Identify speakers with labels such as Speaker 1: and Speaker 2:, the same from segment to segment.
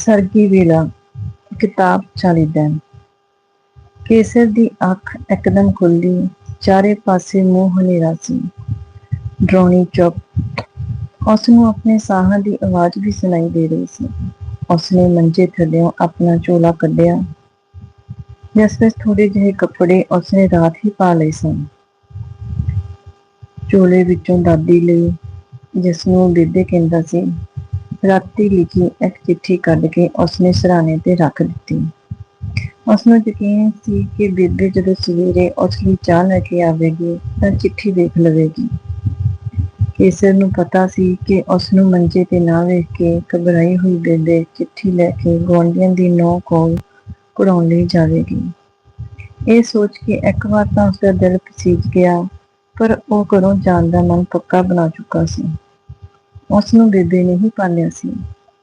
Speaker 1: ਸਰਗੀ ਵੇਲਾ ਕਿਤਾਬ ਚਾਲੀ ਦਿਨ। ਕੇਸਰ ਦੀ ਅੱਖ ਇੱਕਦਮ ਖੁੱਲੀ ਚਾਰੇ ਪਾਸੇ ਮੂੰਹ ਹਨੇਰਾ ਸੀ। ਡਰੋਣੀ ਚੁੱਪ ਉਸ ਨੂੰ ਆਪਣੇ ਸਾਹਾਂ ਦੀ ਆਵਾਜ਼ ਵੀ ਸੁਣਾਈ ਦੇ ਰਹੀ ਸੀ। ਉਸਨੇ ਮੰਜੇ ਥੱਲੇੋਂ ਆਪਣਾ ਚੋਲਾ ਕੱਢਿਆ। ਜਿਸ ਵਿੱਚ ਥੋੜੇ ਜਿਹੇ ਕੱਪੜੇ ਉਸਨੇ ਰਾਤ ਹੀ ਪਾ ਲਏ ਸਨ। ਚੋਲੇ ਵਿੱਚੋਂ ਦਾਦੀ ਲਈ ਜਿਸ ਨੂੰ ਬੇਬੇ ਕਹਿੰਦਾ ਸੀ ਰਾਤੀ ਲਿਖੀ ਇੱਕ ਚਿੱਠੀ ਕੱਢ ਕੇ ਉਸਨੇ ਸਰਾਣੇ ਤੇ ਰੱਖ ਦਿੱਤੀ। ਉਸਨੂੰ ਯਕੀਨ ਸੀ ਕਿ ਬੇਬੇ ਜਦੋਂ ਸਵੇਰੇ ਉਸ ਲਈ ਚਾਹ ਲੈ ਕੇ ਆਵੇਗੀ ਤਾਂ ਚਿੱਠੀ ਦੇਖ ਲਵੇਗੀ। ਕੇਸਰ ਨੂੰ ਪਤਾ ਸੀ ਕਿ ਉਸ ਨੂੰ ਮੰਜੇ ਤੇ ਨਾ ਵੇਖ ਕੇ ਘਬਰਾਈ ਹੋਈ ਬੇਬੇ ਚਿੱਠੀ ਲੈ ਕੇ ਗੁਆਂਢੀਆਂ ਦੀ ਨੌ ਕੋਲ ਕੁੜਾਉਣ ਲਈ ਜਾਵੇਗੀ। ਇਹ ਸੋਚ ਕੇ ਇੱਕ ਵਾਰ ਤਾਂ ਉਸਦਾ ਦਿਲ ਪਸੀਜ ਗਿਆ, ਪਰ ਉਹ ਘਰੋਂ ਜਾਣ ਦਾ ਮਨ ਪੱਕਾ ਬਣਾ ਚੁੱਕਾ ਸੀ। ਉਸ ਨੂੰ ਬੇਬੇ ਨੇ ਹੀ ਪਾਲਿਆ ਸੀ।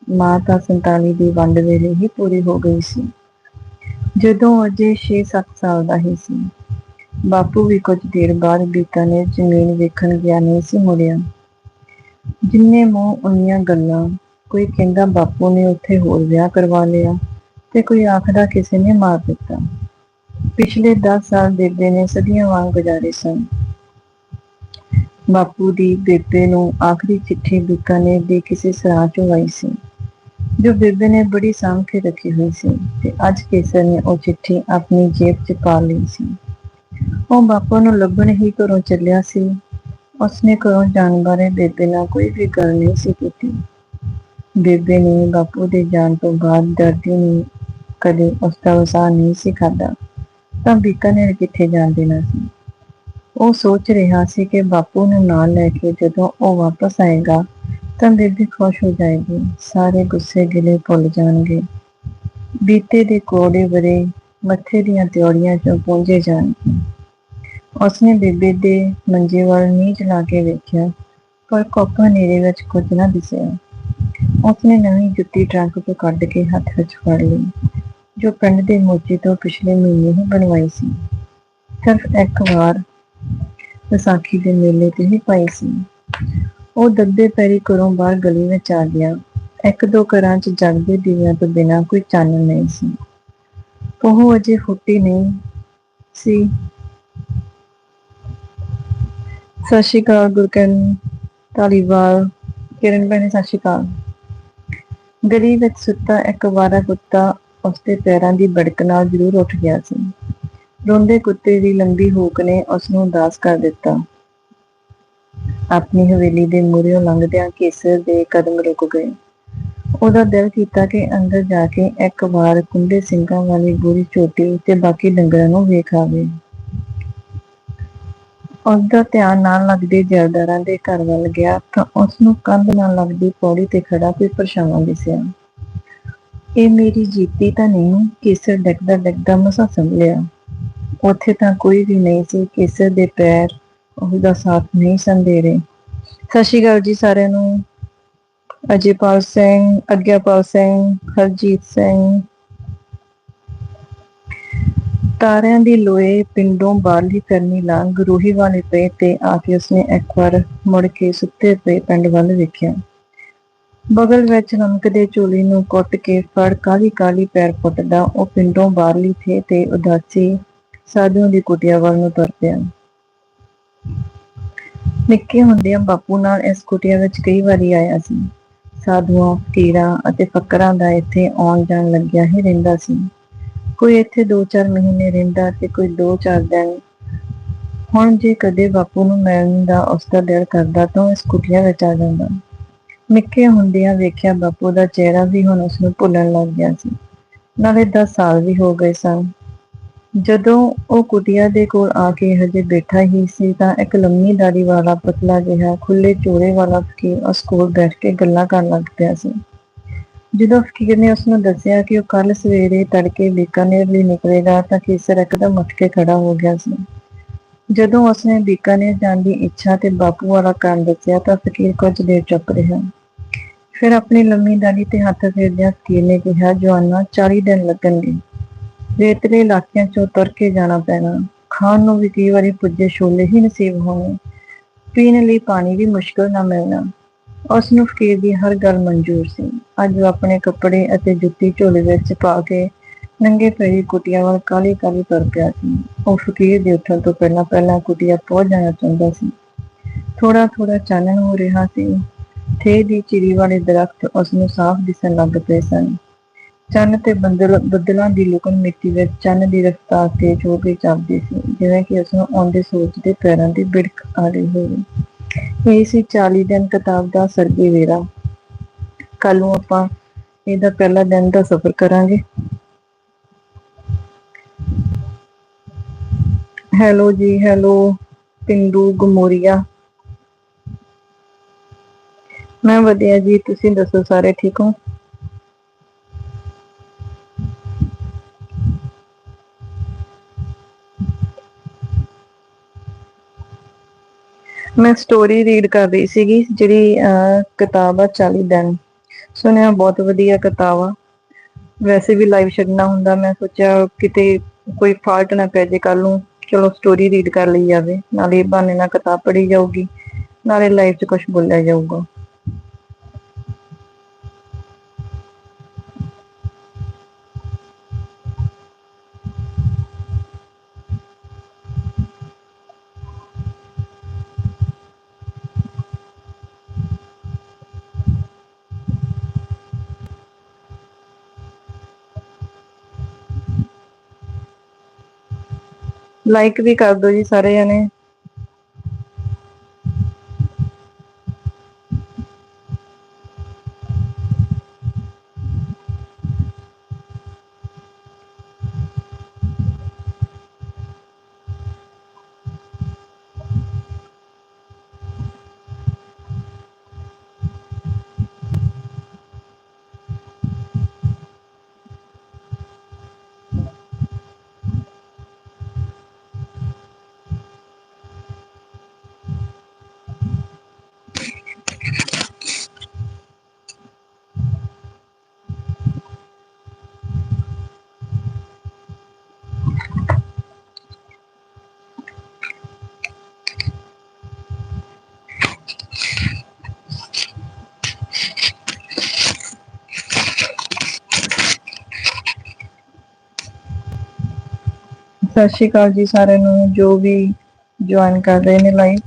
Speaker 1: ਮਾਂ ਤਾਂ 47 ਦੀ ਵੰਡ ਵੇਲੇ ਹੀ ਪੂਰੀ ਹੋ ਗਈ ਸੀ। ਜਦੋਂ ਅਜੇ 6-7 ਸਾਲ ਦਾ ਹੀ ਸੀ। ਬਾਪੂ ਵੀ ਕੁਝ ਦੇਰ ਬਾਅਦ ਬੀਕਾਨੇਰ ਜ਼ਮੀਨ ਵੇਖਣ ਗਿਆ ਨਹੀਂ ਸੀ ਮੁੜਿਆ। ਜਿੰਨੇ ਮੂੰਹ ਉਨੀਆਂ ਗੱਲਾਂ, ਕੋਈ ਕਹਿੰਦਾ ਬਾਪੂ ਨੇ ਉੱਥੇ ਹੋਰ ਵਿਆਹ ਕਰਵਾ ਲਿਆ ਤੇ ਕੋਈ ਆਖਦਾ ਕਿਸੇ ਨੇ ਮਾਰ ਦਿੱਤਾ। ਪਿਛਲੇ 10 ਸਾਲ ਬੇਬੇ ਨੇ ਸਦੀਆਂ ਵਾਂਗ ਗੁਜ਼ਾਰੇ ਸਨ। ਬਾਪੂ ਦੀ ਬੇਬੇ ਨੂੰ ਆਖਰੀ ਚਿੱਠੀ ਬੀਕਾਨੇ ਦੇ ਕਿਸੇ ਸਰਾਹ ਚੋਂ ਆਈ ਸੀ, ਜੋ ਬੇਬੇ ਨੇ ਬੜੀ ਸਾਂਭ ਕੇ ਰੱਖੀ ਹੋਈ ਸੀ ਤੇ ਅੱਜ ਕੇਸਰ ਨੇ ਉਹ ਚਿੱਠੀ ਆਪਣੀ ਜੇਬ 'ਚ ਪਾ ਲਈ ਸੀ। ਉਹ ਬਾਪੂ ਨੂੰ ਲੱਭਣ ਹੀ ਘਰੋਂ ਚੱਲਿਆ ਸੀ। ਉਸਨੇ ਘਰੋਂ ਜਾਣ ਬਾਰੇ ਬੇਬੇ ਨਾਲ ਕੋਈ ਵੀ ਗੱਲ ਨਹੀਂ ਸੀ ਕੀਤੀ। ਬੇਬੇ ਨੇ ਬਾਪੂ ਦੇ ਜਾਣ ਤੋਂ ਬਾਅਦ ਦਰਦੀ ਨੇ ਕਦੇ ਉਸ ਦਾ ਵਸਾ ਨਹੀਂ ਸੀ ਖਾਦਾ ਤਾਂ ਬੀਕਾਨੇਰ ਕਿੱਥੇ ਜਾਣ ਦੇਣਾ ਸੀ? ਉਹ ਸੋਚ ਰਿਹਾ ਸੀ ਕਿ ਬਾਪੂ ਨੂੰ ਨਾਲ ਲੈ ਕੇ ਜਦੋਂ ਉਹ ਵਾਪਸ ਆਏਗਾ, ਤਾਂ ਬੇਬੀ ਖੁਸ਼ ਹੋ ਜਾਏਗੀ, ਸਾਰੇ ਗੁੱਸੇ ਗਿਲੇ ਭੁੱਲ ਜਾਣਗੇ। ਬੀਤੇ ਦੇ ਕੋੜੇ ਬਰੇ ਮੱਥੇ ਦੀਆਂ ਤਿਉੜੀਆਂ ਚੋਂ ਪੂੰਝੇ ਜਾਣਗੇ। ਉਸਨੇ ਬੇਬੇ ਦੇ ਮੰਜੇ ਵੱਲ ਨੀਚ ਚਲਾ ਕੇ ਵੇਖਿਆ, ਪਰ ਕੋਪਾ ਨੇਰੇ ਵਿੱਚ ਕੁਝ ਨਾ ਦਿਸਿਆ। ਉਸਨੇ ਨਵੀਂ ਜੁੱਤੀ ਟਰੰਕ ਤੋਂ ਕੱਢ ਕੇ ਹੱਥ ਵਿੱਚ ਫੜ ਲਈ, ਜੋ ਪਿੰਡ ਦੇ ਮੋਚੇ ਤੋਂ ਪਿਛਲੇ ਮਹੀਨੇ ਹੀ ਬਣਵਾਈ ਸੀ। ਸਿਰਫ ਇੱਕ ਵਾਰ ਵਿਸਾਖੀ ਦੇ ਮੇਲੇ ਤੇ ਹੀ ਪਾਈ ਸੀ। ਉਹ ਦੱਬੇ ਪੈਰੀ ਘਰੋਂ ਬਾਹਰ ਗਲੀ ਵਿੱਚ ਆ ਗਿਆ। ਇੱਕ ਦੋ ਘਰਾਂ 'ਚ ਜਗਦੇ ਦੀਵਿਆਂ ਤੋਂ ਬਿਨਾਂ ਕੋਈ ਚਾਨਣ ਨਹੀਂ ਸੀ। ਉਹ ਅਜੇ ਫੁੱਟੀ ਨਹੀਂ ਸੀ। ਸਤਿ ਸ਼੍ਰੀ ਅਕਾਲ ਗੁਰਕਨ ਤਾਲੀਵਾਲ ਕਿਰਨ ਭੈਣੇ, ਸਤਿ ਸ਼੍ਰੀ ਅਕਾਲ। ਗਲੀ ਵਿੱਚ ਸੁੱਤਾ ਇੱਕ ਵਾਰਾ ਕੁੱਤਾ ਉਸਦੇ ਪੈਰਾਂ ਦੀ ਬੜਕ ਨਾਲ ਜ਼ਰੂਰ ਉੱਠ ਗਿਆ ਸੀ। ਰੋਂਦੇ ਕੁੱਤੇ ਦੀ ਲੰਬੀ ਹੂਕ ਨੇ ਉਸ ਨੂੰ ਉਦਾਸ ਕਰ ਦਿੱਤਾ। ਆਪਣੀ ਹਵੇਲੀ ਦੇ ਮੂਹਰਿਓਂ ਲੰਘਦਿਆਂ ਕੇਸਰ ਦੇ ਕਦਮ ਰੁਕ ਗਏ। ਉਹਦਾ ਦਿਲ ਕੀਤਾ ਕਿ ਅੰਦਰ ਜਾ ਕੇ ਇੱਕ ਵਾਰ ਕੁੰਡੇ ਸਿੰਘਾਂ ਵਾਲੀ ਗੋਰੀ ਚੋਟੀ ਤੇ ਬਾਕੀ ਡੰਗਰਾਂ ਨੂੰ ਵੇਖ ਆਵੇ। ਉਸਦਾ ਧਿਆਨ ਨਾਲ ਲੱਗਦੇ ਜਰਦਾਰਾਂ ਦੇ ਘਰ ਵੱਲ ਗਿਆ ਤਾਂ ਉਸ ਨੂੰ ਕੰਧ ਨਾਲ ਲੱਗਦੀ ਪੌੜੀ ਤੇ ਖੜਾ ਕੋਈ ਪਰਛਾਵਾਂ ਦਿਸਿਆ। ਇਹ ਮੇਰੀ ਜੀਤੀ ਤਾਂ ਨਹੀਂ, ਕੇਸਰ ਡਿੱਗਦਾ ਡੱਕਦਾ ਮਸਾ ਸੰਭਲਿਆ। ਉੱਥੇ ਤਾਂ ਕੋਈ ਵੀ ਨਹੀਂ ਸੀ, ਕਿਸੇ ਦੇ ਪੈਰ ਉਹਦਾ ਸਾਥ ਨਹੀਂ ਸਨ ਦੇ ਰਹੇ ਸਤਿ ਸ਼੍ਰੀ ਅਕਾਲ ਜੀ ਸਾਰਿਆਂ ਨੂੰ। ਅਜੇਪਾਲ ਸਿੰਘ, ਅਗਿਆਪਾਲ ਸਿੰਘ, ਹਰਜੀਤ ਸਿੰਘ। ਤਾਰਿਆਂ ਦੀ ਲੋਏ ਪਿੰਡੋਂ ਬਾਹਰਲੀ ਕਰਨੀ ਲੰਘ ਰੂਹੀ ਵਾਲੇ ਪੇ ਤੇ ਆ ਕੇ ਉਸਨੇ ਇੱਕ ਵਾਰ ਮੁੜ ਕੇ ਸੁੱਤੇ ਪਏ ਪਿੰਡ ਵੱਲ ਵੇਖਿਆ। ਬਗਲ ਵਿੱਚ ਨਮਕਦੇ ਚੋਲੀ ਨੂੰ ਕੁੱਟ ਕੇ ਫੜ ਕਾਲੀ ਕਾਲੀ ਪੈਰ ਪੁੱਟਦਾ ਉਹ ਪਿੰਡੋਂ ਬਾਹਰਲੀ ਥੇ ਤੇ ਉਦਾਸੀ ਸਾਧੂਆਂ ਦੀ ਕੁਟਿਆ ਵੱਲ ਨੂੰ ਤੁਰ ਪਿਆ ਨਿੱਕੇ ਹੁੰਦਿਆਂ ਬਾਪੂ ਨਾਲ ਇਸ ਕੁਟਿਆ ਵਿੱਚ ਕਈ ਵਾਰੀ ਆਇਆ ਸੀ। ਸਾਧੂਆਂ ਫਕੀਰਾਂ ਅਤੇ ਫਕਰਾਂ ਦਾ ਇੱਥੇ ਆਉਣ ਜਾਣ ਲੱਗਿਆ ਹੀ ਰਹਿੰਦਾ ਸੀ। ਕੋਈ ਇੱਥੇ 2-4 ਮਹੀਨੇ ਰਹਿੰਦਾ ਤੇ ਕੋਈ 2-4 ਦਿਨ। ਹੁਣ ਜੇ ਕਦੇ ਬਾਪੂ ਨੂੰ ਮਿਲਣ ਦਾ ਉਸਦਾ ਦਿਲ ਕਰਦਾ ਤਾਂ ਇਸ ਕੁਟਿਆ ਵਿੱਚ ਆ ਜਾਂਦਾ। ਨਿੱਕੇ ਹੁੰਦਿਆਂ ਵੇਖਿਆ ਬਾਪੂ ਦਾ ਚਿਹਰਾ ਵੀ ਹੁਣ ਉਸ ਨੂੰ ਭੁੱਲਣ ਲੱਗ ਗਿਆ ਸੀ। ਨਾਲੇ 10 ਸਾਲ ਵੀ ਹੋ ਗਏ ਸਨ। ਜਦੋਂ ਉਹ ਕੁਟਿਆ ਦੇ ਕੋਲ ਆ ਕੇ ਹਜੇ ਬੈਠਾ ਹੀ ਸੀ ਤਾਂ ਇੱਕ ਲੰਮੀ ਦਾੜੀ ਵਾਲਾ ਪਤਲਾ ਜਿਹਾ ਖੁੱਲੇ ਚੋੜੇ ਵਾਲਾ ਫਕੀਰ ਉਸ ਕੋਲ ਬੈਠ ਕੇ ਗੱਲਾਂ ਕਰਨ ਲੱਗ ਪਿਆ ਸੀ। ਜਦੋਂ ਫਕੀਰ ਨੇ ਉਸ ਨੂੰ ਦੱਸਿਆ ਕਿ ਉਹ ਕੱਲ ਸਵੇਰੇ ਤੜਕੇ ਬੀਕਾਨੇਰ ਲਈ ਨਿਕਲੇਗਾ ਤਾਂ ਕੇਸਰ ਇੱਕਦਮ ਉੱਠ ਕੇ ਖੜਾ ਹੋ ਗਿਆ ਸੀ। ਜਦੋਂ ਉਸਨੇ ਬੀਕਾਨੇਰ ਜਾਣ ਦੀ ਇੱਛਾ ਤੇ ਬਾਪੂ ਵਾਲਾ ਕੰਮ ਦੱਸਿਆ ਤਾਂ ਫਕੀਰ ਕੁਝ ਦੇਰ ਚੁੱਪ ਰਿਹਾ। ਫਿਰ ਆਪਣੀ ਲੰਮੀ ਦਾੜੀ ਤੇ ਹੱਥ ਫੇਰਦਿਆਂ ਫਕੀਰ ਨੇ ਕਿਹਾ ਜਵਾਨਾ 40 ਦਿਨ ਲੱਗਣਗੇ। ਰੇਤਲੇ ਇਲਾਕਿਆਂ ਚੋਂ ਤੁਰ ਕੇ ਜਾਣਾ ਪੈਣਾ। ਖਾਣ ਨੂੰ ਵੀ ਕਈ ਵਾਰੀ ਪੁੱਜੇ ਛੋਲੇ ਹੀ ਨਸੀਬ ਹੋਣੇ। ਪੀਣ ਲਈ ਪਾਣੀ ਵੀ ਮੁਸ਼ਕਲ ਨਾ ਮਿਲਣਾ। ਉਸ ਨੂੰ ਫਕੀਰ ਦੀ ਹਰ ਗੱਲ ਮਨਜ਼ੂਰ ਸੀ। ਅੱਜ ਉਹ ਆਪਣੇ ਕੱਪੜੇ ਅਤੇ ਜੁੱਤੀ ਝੋਲੇ ਵਿੱਚ ਪਾ ਕੇ ਨੰਗੇ ਪੈਰੀ ਕੁਟੀਆ ਵੱਲ ਕਾਲੀ ਕਾਲੀ ਤੁਰ ਪਿਆ ਸੀ। ਉਹ ਫਕੀਰ ਦੇ ਉੱਠਣ ਤੋਂ ਪਹਿਲਾਂ ਪਹਿਲਾਂ ਕੁਟੀਆ ਪਹੁੰਚ ਜਾਣਾ ਚਾਹੁੰਦਾ ਸੀ। ਥੋੜਾ ਥੋੜਾ ਚਾਨਣ ਹੋ ਰਿਹਾ ਸੀ। ਥੇ ਦੀ ਚਿੜੀ ਵਾਲੇ ਦਰਖਤ ਉਸ ਨੂੰ ਸਾਫ਼ ਦਿਸਣ ਲੱਗ ਪਏ ਸਨ। ਚੰਨ ਤੇ ਬੰਦਲ, ਬੱਦਲਾਂ ਦੀ ਲੁਕਣ ਮਿੱਟੀ ਵਿੱਚ ਚੰਨ ਦੀ ਰਫ਼ਤਾਰ ਤੇਜ਼ ਹੋ ਕੇ ਚੱਲਦੀ ਸੀ, ਜਿਵੇਂ ਕਿ ਉਸ ਨੂੰ ਆਉਂਦੇ ਸੋਚਦੇ ਪੈਰਾਂ ਦੀ ਬਿੜਕ ਆ ਰਹੀ ਹੋਵੇ। ਇਹ ਸੀ 40 ਦਿਨ ਕਿਤਾਬ ਦਾ ਸਰਗੀ ਵੇਰਾ ਕੱਲ ਨੂੰ ਆਪਾਂ ਇਹਦਾ ਪਹਿਲਾ ਦਿਨ ਦਾ ਸਫ਼ਰ ਕਰਾਂਗੇ। ਹੈਲੋ ਜੀ, ਹੈਲੋ, ਪਿੰਡੂ ਗਮੋਰੀਆ। ਮੈਂ ਵਧੀਆ ਜੀ, ਤੁਸੀਂ ਦੱਸੋ ਸਾਰੇ ਠੀਕ ਹੋ? ਮੈਂ ਸਟੋਰੀ ਰੀਡ ਕਰ ਰਹੀ ਸੀਗੀ, ਜਿਹੜੀ ਕਿਤਾਬ ਆ 40 ਦਿਨ। ਸੁਣਿਆ, ਬਹੁਤ ਵਧੀਆ ਕਿਤਾਬ ਆ। ਵੈਸੇ ਵੀ ਲਾਈਵ ਛੱਡਣਾ ਹੁੰਦਾ, ਮੈਂ ਸੋਚਿਆ ਕਿਤੇ ਕੋਈ ਫਾਲਟ ਨਾ ਪੈ ਜੇ ਕੱਲ ਨੂੰ, ਚਲੋ ਸਟੋਰੀ ਰੀਡ ਕਰ ਲਈ ਜਾਵੇ, ਨਾਲੇ ਬਹਾਨੇ ਨਾਲ ਕਿਤਾਬ ਪੜ੍ਹੀ ਜਾਊਗੀ, ਨਾਲੇ ਲਾਈਵ 'ਚ ਕੁਝ ਬੋਲਿਆ ਜਾਊਗਾ। ਲਾਈਕ ਵੀ ਕਰ ਦਿਓ ਜੀ ਸਾਰੇ ਜਣੇ। ਸਤਿ ਸ਼੍ਰੀ ਅਕਾਲ ਜੀ ਸਾਰਿਆਂ ਨੂੰ ਜੋ ਵੀ ਜੁਆਇਨ ਕਰ ਰਹੇ ਨੇ ਲਾਈਵ